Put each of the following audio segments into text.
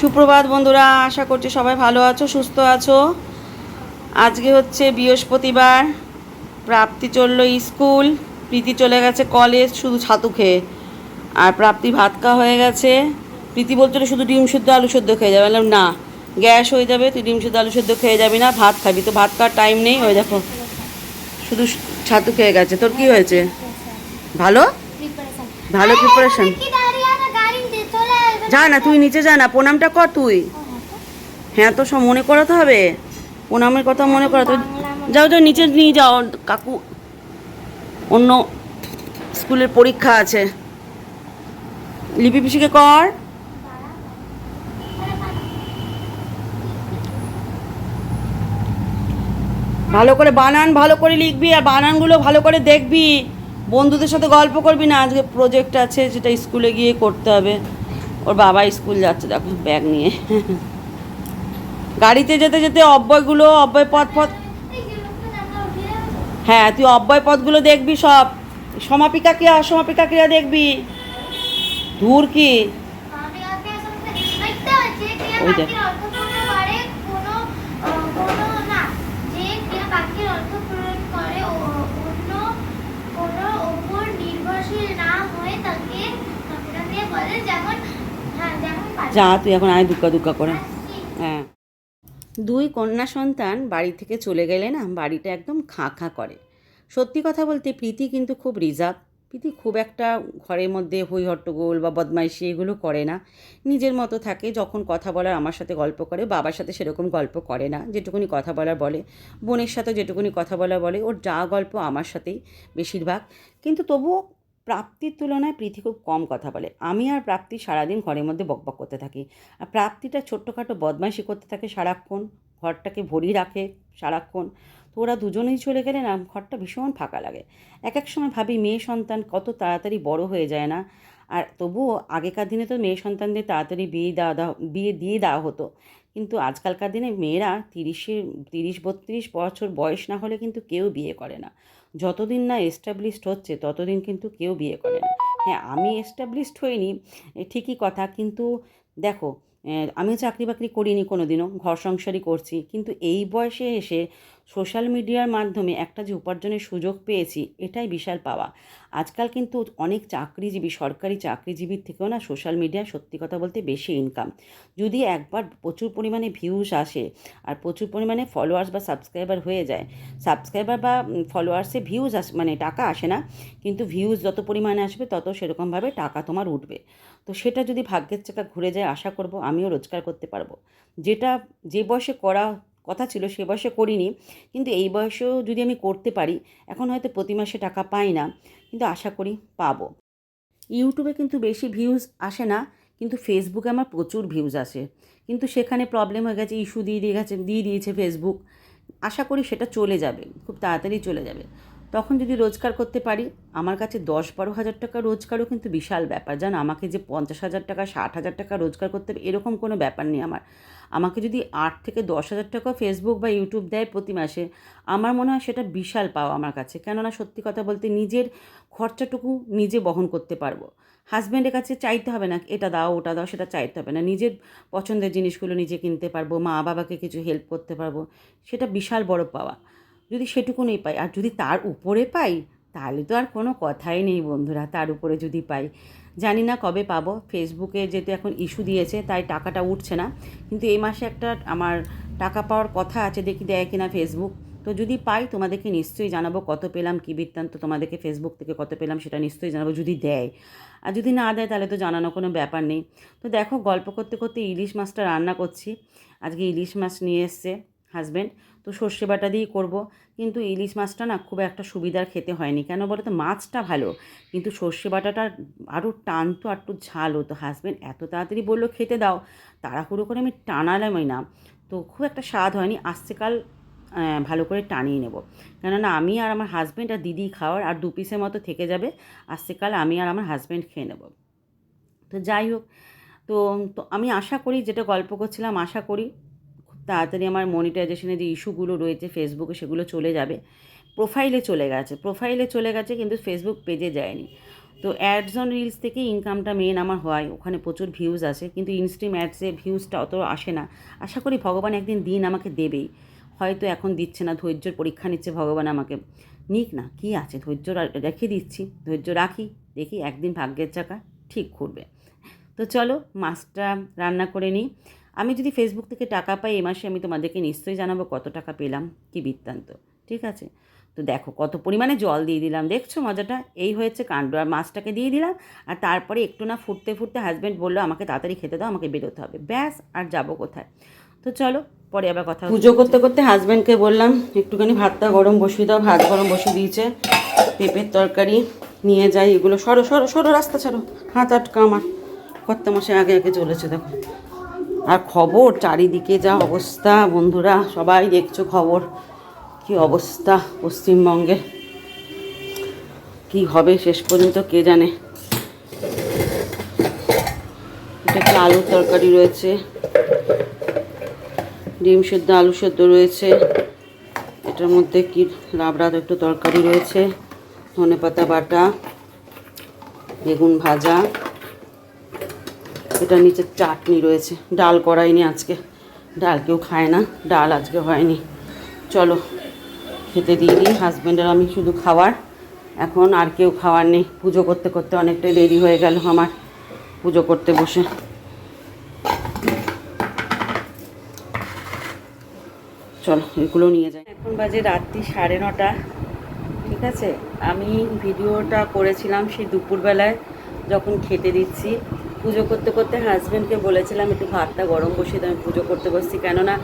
সুপ্রভাত বন্ধুরা আশা করছি সবাই ভালো আছো সুস্থ আছো। আজকে হচ্ছে বৃহস্পতিবার প্রাপ্তি চলল স্কুল প্রীতি চলে গেছে কলেজ শুধু ছাতু খেয়ে। আর প্রাপ্তি ভাত খাওয়া হয়ে গেছে। প্রীতি বলছিল শুধু ডিম শুদ্ধ আলু সেদ্ধ খেয়ে যাবে। বললাম না গ্যাস হয়ে যাবে তুই ডিম শুদ্ধ আলু সেদ্ধ খেয়ে যাবি না ভাত খাবি। তো ভাত খাওয়ার টাইম নেই। ওই দেখো শুধু ছাতু খেয়ে গেছে। তোর কি হয়েছে? ভালো? ভালো প্রিপারেশন যা না, তুই নিচে যা না, প্রণামটা কর তুই। হ্যাঁ তো সব মনে করাতে হবে। প্রণামের কথা মনে করাতে। যাও যাও, নিচে নিয়ে যাও। কাকু, অন্য স্কুলের পরীক্ষা আছে। লিপি পিসিকে কর। ভালো করে বানান, ভালো করে লিখবি, আর বানানগুলো ভালো করে দেখবি। বন্ধুদের সাথে গল্প করবি না, আজকে প্রজেক্ট আছে, যেটা স্কুলে গিয়ে করতে হবে। ওর বাবা স্কুল যাচ্ছে দেখো ব্যাগ নিয়ে। গাড়িতে যেতে যেতে অব্যয়গুলো অব্যয় পথ পথ হ্যাঁ তুই অব্যয় পথগুলো দেখবি সব। সমাপিকা ক্রিয়া অসমাপিকা ক্রিয়া দেখবি? দূর কি? ওই দেখ। যা, তুই এখন আয় দুক্কা দুক্কা করে। হ্যাঁ। দুই কন্যা সন্তান বাড়ি থেকে চলে গেলে না, বাড়িটা একদম খাঁ খাঁ করে। সত্যি কথা বলতে প্রীতি কিন্তু খুব রিজার্ভ। প্রীতি খুব একটা ঘরের মধ্যে হই হট্টগোল বা বদমাইশি এগুলো করে না। নিজের মতো থাকে, যখন কথা বলার আমার সাথে গল্প করে, বাবার সাথে সেরকম গল্প করে না, যেটুকুনি কথা বলার বলে। বোনের সাথে যেটুকুনি কথা বলার বলে, ওর যা গল্প আমার সাথেই বেশিরভাগ। কিন্তু তবুও প্রাপ্তির তুলনায় প্রীতি খুব কম কথা বলে। আমি আর প্রাপ্তি সারাদিন ঘরের মধ্যে বকবক করতে থাকি। আর প্রাপ্তিটা ছোট্টখাটো বদমাইশি করতে থাকে সারাক্ষণ। ঘরটাকে ভরি রাখে সারাক্ষণ। তো ওরা দুজনেই চলে গেলে না, ঘরটা ভীষণ ফাঁকা লাগে। এক এক সময় ভাবি, মেয়ে সন্তান কত তাড়াতাড়ি বড় হয়ে যায় না। আর তবুও আগেকার দিনে তো মেয়ে সন্তানদের তাড়াতাড়ি বিয়ে দেওয়া দেওয়া, বিয়ে দিয়ে দেওয়া হতো। কিন্তু আজকালকার দিনে মেয়েরা তিরিশে তিরিশ, বত্রিশ বছর বয়স না হলে কিন্তু কেউ বিয়ে করে না। যতদিন না এস্টাবলিশড হচ্ছে, ততদিন কিন্তু কেউ বিয়ে করে না। হ্যাঁ আমি এস্টাবলিশড হইনি ঠিকই কথা, কিন্তু দেখো আমি আমিও চাকরি বাকরি করিনি কোনো দিনও ঘর সংসারই করছি, কিন্তু এই বয়সে এসে সোশ্যাল মিডিয়ার মাধ্যমে একটা যে উপার্জনের সুযোগ পেয়েছি, এটাই বিশাল পাওয়া। আজকাল কিন্তু অনেক চাকরিজীবী, সরকারি চাকরিজীবীর থেকেও না সোশ্যাল মিডিয়ায় সত্যি কথা বলতে বেশি ইনকাম যদি একবার প্রচুর পরিমাণে ভিউজ আসে আর প্রচুর পরিমাণে ফলোয়ার্স বা সাবস্ক্রাইবার হয়ে যায় সাবস্ক্রাইবার বা ফলোয়ার্সে ভিউজ আস মানে টাকা আসে না, কিন্তু ভিউজ যত পরিমাণে আসবে তত সেরকমভাবে টাকা তোমার উঠবে। তো সেটা যদি ভাগ্যের চাকা ঘুরে যায়, আশা করব আমিও রোজগার করতে পারব। যেটা, যে বয়সে করা কথা ছিল, সে বয়সে করিনি। কিন্তু এই বয়সেও যদি আমি করতে পারি, এখন হয়তো প্রতি মাসে টাকা পাই না। কিন্তু আশা করি পাবো। ইউটিউবে কিন্তু বেশি ভিউজ আসে না, কিন্তু ফেসবুকে আমার প্রচুর ভিউজ আসে। কিন্তু সেখানে প্রবলেম হয়ে গেছে ইস্যু দিয়ে দিয়ে গেছে, দিয়ে দিয়েছে ফেসবুক আশা করি সেটা চলে যাবে, খুব তাড়াতাড়ি চলে যাবে। তখন যদি রোজগার করতে পারি, আমার কাছে দশ বারো হাজার টাকা রোজগারও কিন্তু বিশাল ব্যাপার। জান, আমাকে যে পঞ্চাশ হাজার টাকা, ষাট হাজার টাকা রোজগার করতে হবে, এরকম কোনো ব্যাপার নেই আমার। আমাকে যদি আট থেকে দশ হাজার টাকা ফেসবুক বা ইউটিউব দেয় প্রতি মাসে, আমার মনে হয় সেটা বিশাল পাওয়া আমার কাছে। কেননা সত্যি কথা বলতে নিজের খরচাটুকু নিজে বহন করতে পারব। হাজব্যান্ডের কাছে চাইতে হবে না, এটা দাও, ওটা দাও, সেটা চাইতে হবে না। নিজের পছন্দের জিনিসগুলো নিজে কিনতে পারব মা বাবাকে কিছু হেল্প করতে পারব, সেটা বিশাল বড় পাওয়া। যদি সেটুকুনই পাই, আর যদি তার উপরে পাই, তাহলে তো আর কোনো কথাই নেই বন্ধুরা, তার উপরে যদি পাই। জানি না কবে পাবো ফেসবুকে যেহেতু এখন ইস্যু দিয়েছে, তাই টাকাটা উঠছে না। কিন্তু এই মাসে একটা আমার টাকা পাওয়ার কথা আছে, দেখি দেয় কিনা ফেসবুক তো যদি পাই, তোমাদেরকে নিশ্চয়ই জানাব কত পেলাম, কী বৃত্তান্ত, তোমাদেরকে ফেসবুক থেকে কত পেলাম, সেটা নিশ্চয়ই জানাব যদি দেয়। আর যদি না দেয়, তাহলে তো জানানো কোনো ব্যাপার নেই। তো দেখো, গল্প করতে করতে ইলিশ মাছটা রান্না করছি। আজকে ইলিশ মাছ নিয়ে এসছে। হাজব্যান্ড তো সর্ষে বাটা দিয়েই করব। কিন্তু ইলিশ মাছটা না খুব একটা সুবিধার খেতে হয়নি। কেন বলো তো? মাছটা ভালো কিন্তু সর্ষে বাটাটা আরও টানতো একটু ঝাল হতো। হাজব্যান্ড এত তাড়াতাড়ি বলল খেতে দাও। তাড়াহুড়ো করে আমি টানালামই না। তো খুব একটা স্বাদ হয়নি। আহ, ভালো করে টানিয়ে নেব। কেননা আমি আর আমার হাজব্যান্ড আর দিদি খাওয়ার আর দু পিসের মতো থেকে যাবে। আসছেকাল আমি আর আমার হাজব্যান্ড খেয়ে নেব। তো যাই হোক তো তো আমি আশা করি যেটা গল্প করছিলাম আশা করি তাড়াতাড়ি আমার মনিটাইজেশনের যে ইস্যুগুলো রয়েছে ফেসবুকে সেগুলো চলে যাবে। প্রোফাইলে চলে গেছে। প্রোফাইলে চলে গেছে কিন্তু ফেসবুক পেজে যায়নি। তো অ্যাডস অন রিলস থেকে ইনকামটা মেন আমার হয়। ওখানে প্রচুর ভিউজ আছে কিন্তু ইনস্ট্রিম অ্যাডসে ভিউজটা অত আসে না। আশা করি ভগবান একদিন দিন আমাকে দেবেই। হয়তো এখন দিচ্ছে না, ধৈর্যর পরীক্ষা নিচ্ছে ভগবান আমাকে। নিক না, কি আছে? ধৈর্য রেখে দিচ্ছি। ধৈর্য রাখি, দেখি একদিন ভাগ্যের চাকা ঠিক ঘুরবে। তো চলো, মাছটা রান্না করে নিই। আমি যদি ফেসবুক থেকে টাকা পাই এ মাসে আমি তোমাদেরকে নিশ্চয়ই জানাব কত টাকা পেলাম, কি বৃত্তান্ত, ঠিক আছে? তো দেখো কত পরিমাণে জল দিয়ে দিলাম, দেখছ মজাটা? এই হয়েছে কাণ্ড, আর মাছটাকে দিয়ে দিলাম, আর তারপরে একটু না ফুটতে ফুটতে হাজব্যান্ড বলল, আমাকে তাড়াতাড়ি খেতে দাও, আমাকে বেরোতে হবে। ব্যাস, আর যাব কোথায়? তো চলো, পরে আবার কথা পুজো করতে করতে হাজব্যান্ডকে বললাম, একটুখানি ভাতটা গরম বসিয়ে দাও, ভাত গরম বসিয়ে দিয়েছে, পেঁপের তরকারি নিয়ে যাই, এগুলো সরো সরো সরো রাস্তা ছাড়ো, হাত আটকা আমার, কর্তা মাসে আগে আগে চলেছে, দেখো। আর খবর, চারিদিকে যা অবস্থা, বন্ধুরা, সবাই দেখছ খবর। কি অবস্থা পশ্চিমবঙ্গে? কি হবে শেষ পর্যন্ত, কে জানে? এটা একটা আলুর তরকারি রয়েছে? ডিম সেদ্ধ, আলু সেদ্ধ রয়েছে। এটার মধ্যে কি লাবড়া একটু তরকারি রয়েছে? ধনে পাতা বাটা, বেগুন ভাজা। এটা নিচে চাটনি রয়েছে। ডাল করাইনি আজকে। ডাল কেউ খায় না। ডাল আজকে হয়নি। চলো, খেতে দিয়ে দিই। হাজব্যান্ডের আমি শুধু খাওয়ার। এখন আর কেউ খাওয়ার নেই। পুজো করতে করতে অনেকটাই দেরি হয়ে গেল আমার পুজো করতে বসে। চলো, এগুলো নিয়ে যাই। এখন বাজে রাত্রি সাড়ে নটা। ঠিক আছে? আমি ভিডিওটা করেছিলাম সেই দুপুরবেলায় যখন খেতে দিচ্ছি। পুজো করতে করতে হাজব্যান্ডকে বলেছিলাম, একটু ভাতটা গরম বসিয়ে আমি পুজো করতে বসছি। কেননা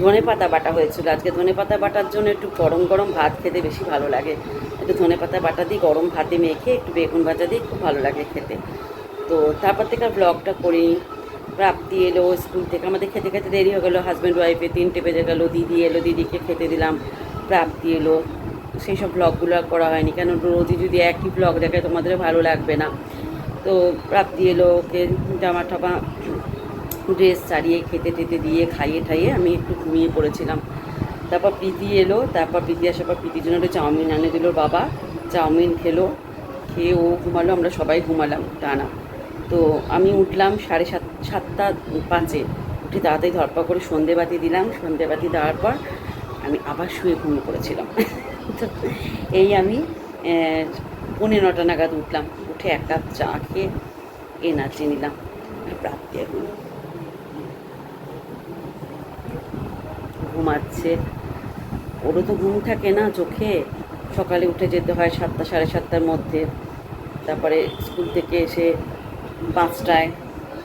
ধনে পাতা বাটা হয়েছিল। আজকে ধনে পাতা বাটার জন্য একটু গরম গরম ভাত খেতে বেশি ভালো লাগে। একটু ধনে পাতা বাটা দিয়ে গরম ভাতে মেখে, একটু বেগুন ভাজা দিয়ে খুব ভালো লাগে খেতে। তো তারপর থেকে আর ব্লগটা করি প্রাপ্তি এলো স্কুল থেকে। আমাদের খেতে খেতে দেরি হয়ে গেলো। হাজব্যান্ড ওয়াইফে তিনটে বেজে গেলো। দিদি এলো, দিদিকে খেতে দিলাম। প্রাপ্তি এলো। সেই সব ব্লগগুলো আর করা হয়নি। কেন? রোজই যদি একই ব্লগ দেখে তোমাদের ভালো লাগবে না। তো প্রাপ্তি এলো ওকে জামা টামা ড্রেস চারিয়ে খেতে টেতে দিয়ে খাইয়ে ঠাইয়ে আমি একটু ঘুমিয়ে পড়েছিলাম। তারপর প্রীতি এলো তারপর প্রীতি আসার পর প্রীতির জন্য একটা চাউমিন এনে দিল বাবা। চাউমিন খেলো খেয়ে ও ঘুমালো আমরা সবাই ঘুমালাম টানা। তো আমি উঠলাম সাড়ে সাত সাতটা পাঁচে। উঠে তাড়াতাড়ি ধরপা করে সন্ধেবাতি দিলাম সন্ধেবাতি দেওয়ার পর আমি আবার শুয়ে ঘুমিয়ে পড়েছিলাম। তো এই আমি আহ, পৌনে নটা নাগাদ উঠলাম। উঠে এক কাপ চা খেয়ে এনার্জি নিলাম প্রাপ্তি এখন ঘুমাচ্ছে। ওরও তো ঘুম থাকে না চোখে। সকালে উঠে যেতে হয় সাতটা, সাড়ে সাতটার মধ্যে। তারপরে স্কুল থেকে এসে পাঁচটায়,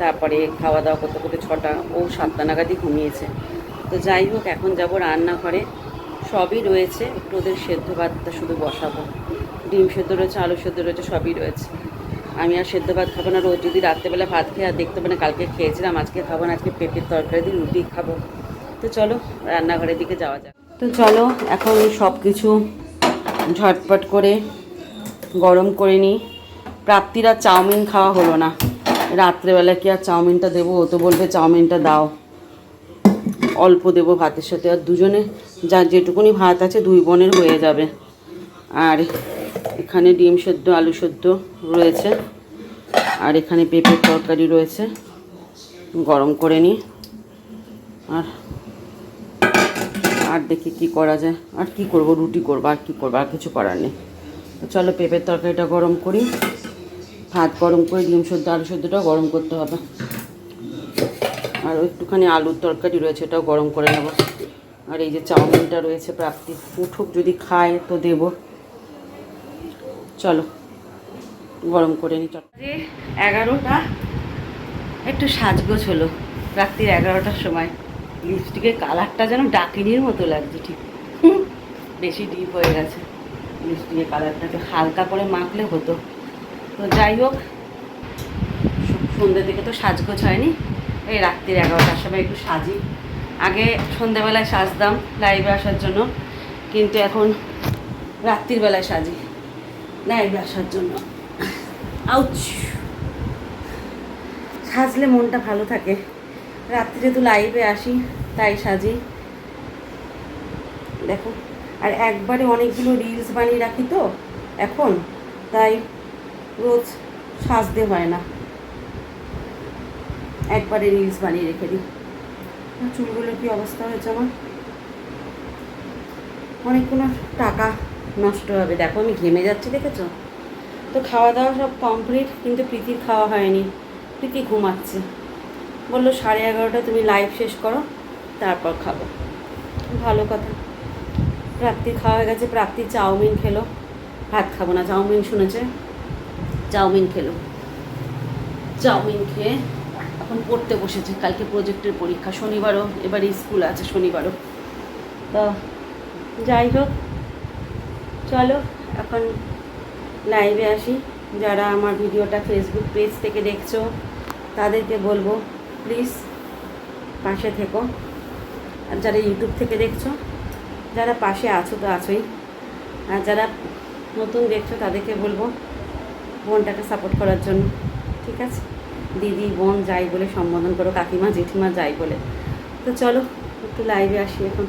তারপরে খাওয়া দাওয়া করতে করতে ছটা। ও সাতটা নাগাদই ঘুমিয়েছে। তো যাই হোক, এখন যাব রান্নাঘরে। সবই রয়েছে। একটু ওদের সেদ্ধ ভাতটা শুধু বসাবো। ডিম সেদ্ধ রয়েছে, আলু সেদ্ধ রয়েছে, সবই রয়েছে। আমি আর সেদ্ধ ভাত খাব না, রোজ যদি রাত্রেবেলা ভাত খেয়ে আর দেখতে পাবে না, কালকে খেয়েছিলাম, আজকে খাব না, আজকে পেঁপের তরকারি দিয়ে রুটি খাব। তো চলো, রান্নাঘরের দিকে যাওয়া যাক। তো চলো, এখন সব কিছু ঝটপট করে গরম করে নিই। প্রাপ্তির আর চাউমিন খাওয়া হলো না। রাত্রেবেলা কি আর চাউমিনটা দেবো? ও তো বলবে, চাউমিনটা দাও। অল্প দেবো ভাতের সাথে। আর দুজনে, যা যেটুকুনি ভাত আছে, দুই বোনের হয়ে যাবে। আর এখানে ডিম সেদ্ধ, আলু সেদ্ধ রয়েছে। আর এখানে পেঁপের তরকারি রয়েছে। গরম করে নিই। আর আর দেখি কি করা যায়। আর কি করব? রুটি করব। আর কি করব? আর কিছু করার নেই। চলো পেঁপের তরকারিটা গরম করি। ভাত গরম করে, ডিম সেদ্ধ, আলু সেদ্ধটা গরম করতে হবে। আর একটুখানি আলুর তরকারি রয়েছে এটাও গরম করে নেব। আর এই যে চাউমিনটা রয়েছে, প্রাপ্তি। উঠুক যদি খায় তো দেব। চলো, গরম করে নি যে এগারোটা, একটু সাজগোজ হলো রাত্রির এগারোটার সময়। লিপস্টিকের কালারটা যেন ডাকিনির মতো লাগছে ঠিক। বেশি ডিপ হয়ে গেছে। লিপস্টিকের কালারটা একটু হালকা করে মাখলে হতো। তো যাই হোক সন্ধ্যে থেকে তো সাজগোজ হয়নি। এই রাত্রির এগারোটার সময় একটু সাজি। আগে সন্ধ্যেবেলায় সাজতাম লাইভে আসার জন্য। কিন্তু এখন রাত্রির বেলায় সাজি। লাইভে আসার জন্য। আউচ। সাজলে মনটা ভালো থাকে। রাত্রিরে যেহেতু লাইভে আসি, তাই সাজি। দেখো, আর একবারে অনেকগুলো রিলস বানিয়ে রাখি তো এখন, তাই রোজ সাজতে হয় না। একবারে রিলস বানিয়ে রেখে দিই। চুলগুলোর কি অবস্থা হয়েছে আমার? অনেকগুলো টাকা নষ্ট হবে। দেখো, আমি ঘেমে যাচ্ছি, দেখেছ? তো খাওয়া দাওয়া সব কমপ্লিট কিন্তু প্রীতির খাওয়া হয়নি। প্রীতি ঘুমাচ্ছে। বলল, সাড়ে এগারোটা তুমি লাইভ শেষ করো, তারপর খাব। ভালো কথা। প্রাপ্তি খাওয়া হয়ে গেছে। প্রাপ্তি চাউমিন খেলো। ভাত খাব না, চাউমিন শুনেছে? চাউমিন খেলো। চাউমিন খেয়ে এখন পড়তে বসেছে। কালকে প্রজেক্টের পরীক্ষা। শনিবারও, এবারে স্কুল আছে শনিবারও। তো যাই হোক চলো, এখন লাইভে আসি। যারা আমার ভিডিওটা ফেসবুক পেজ থেকে দেখছ, তাদেরকে বলব প্লিজ পাশে থেকো। আর যারা ইউটিউব থেকে দেখছ, যারা পাশে আছো তো আছোই। আর যারা নতুন দেখছ, তাদেরকে বলব, বোনটাকে সাপোর্ট করার জন্য, ঠিক আছে? দিদি, বোন যাই বলে সম্বোধন করো, কাকিমা, জেঠিমা যাই বলে। তো চলো, একটু লাইভে আসি এখন।